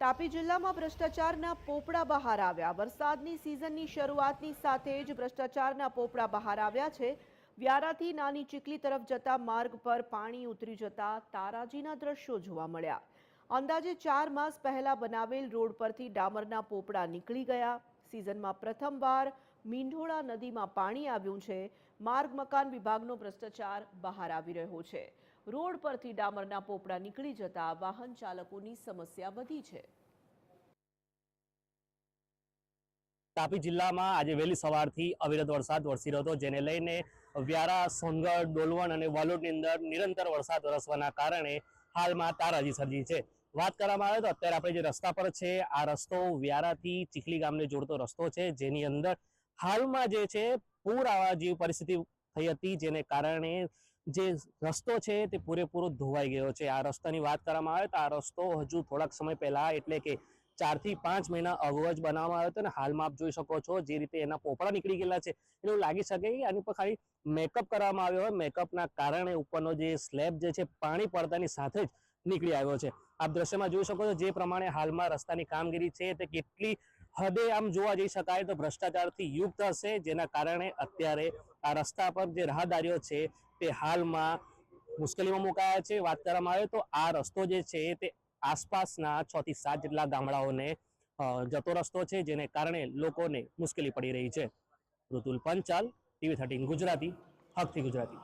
તાપી જિલ્લામાં ભ્રષ્ટાચારના પોપડા બહાર આવ્યા. વરસાદની સિઝનની શરૂઆતની સાથે જ ભ્રષ્ટાચારના પોપડા બહાર આવ્યા છે. વ્યારાથી નાની ચીકલી તરફ જતા માર્ગ પર પાણી ઉતરી જતા તારાજીના દ્રશ્યો જોવા મળ્યા. અંદાજે ચાર માસ પહેલા બનાવેલ રોડ પરથી ડામરના પોપડા નીકળી ગયા. સિઝનમાં પ્રથમવાર મીંઢોળા નદીમાં પાણી આવ્યું છે. માર્ગ મકાન વિભાગનો ભ્રષ્ટાચાર બહાર આવી રહ્યો છે. રોડ પરથી ડામરના પોપડા નીકળી જતા વાહન ચાલકોની સમસ્યા વધી છે. તાપી જિલ્લામાં આજે વહેલી સવારથી અવિરત વરસાદ વરસી રહ્યો હતો, જેને લઈને વ્યારા, સોનગઢ, ડોલવણ અને વાલોડની અંદર નિરંતર વરસાદ વરસવાના કારણે હાલમાં તારાજી સર્જી છે. વાત કરવામાં આવે તો અત્યારે આપણે જે રસ્તા પર છે, આ રસ્તો વ્યારાથી ચીખલી ગામને જોડતો રસ્તો છે, જેની અંદર હાલમાં જે છે, પૂર આવા જેવી પરિસ્થિતિ થઈ હતી, જેને કારણે જે રસ્તો છે તે પૂરેપૂરો ધોવાઈ ગયો છે. આ રસ્તાની વાત કરવામાં આવે તો આ રસ્તો હજુ થોડાક સમય પહેલા એટલે કે ચારથી પાંચ મહિના અગાઉ બનાવવામાં આવ્યો હતો અને હાલમાં આપ જોઈ શકો છો જે રીતે એના પોપડા નીકળી ગયેલા છે. એવું લાગી શકે આની પર ખાલી મેકઅપ કરવામાં આવ્યો હોય. મેકઅપના કારણે ઉપરનો જે સ્લેબ જે છે, પાણી પડતાની સાથે જ નીકળી આવ્યો છે. આપ દ્રશ્યમાં જોઈ શકો છો જે પ્રમાણે હાલમાં રસ્તાની કામગીરી છે તે કેટલી હદે આમ જોવા જઈ શકાય તો ભ્રષ્ટાચારથી યુક્ત હશે, જેના કારણે અત્યારે આ રસ્તા પર જે રાહદારીઓ છે તે હાલમાં મુશ્કેલીમાં મુકાયા છે. વાત કરવામાં આવે તો આ રસ્તો જે છે તે આસપાસના છ થી સાત જેટલા ગામડાઓને જતો રસ્તો છે, જેને કારણે લોકોને મુશ્કેલી પડી રહી છે. ઋતુલ પંચાલ, ટીવી થર્ટીન ગુજરાતી, હકથી ગુજરાતી.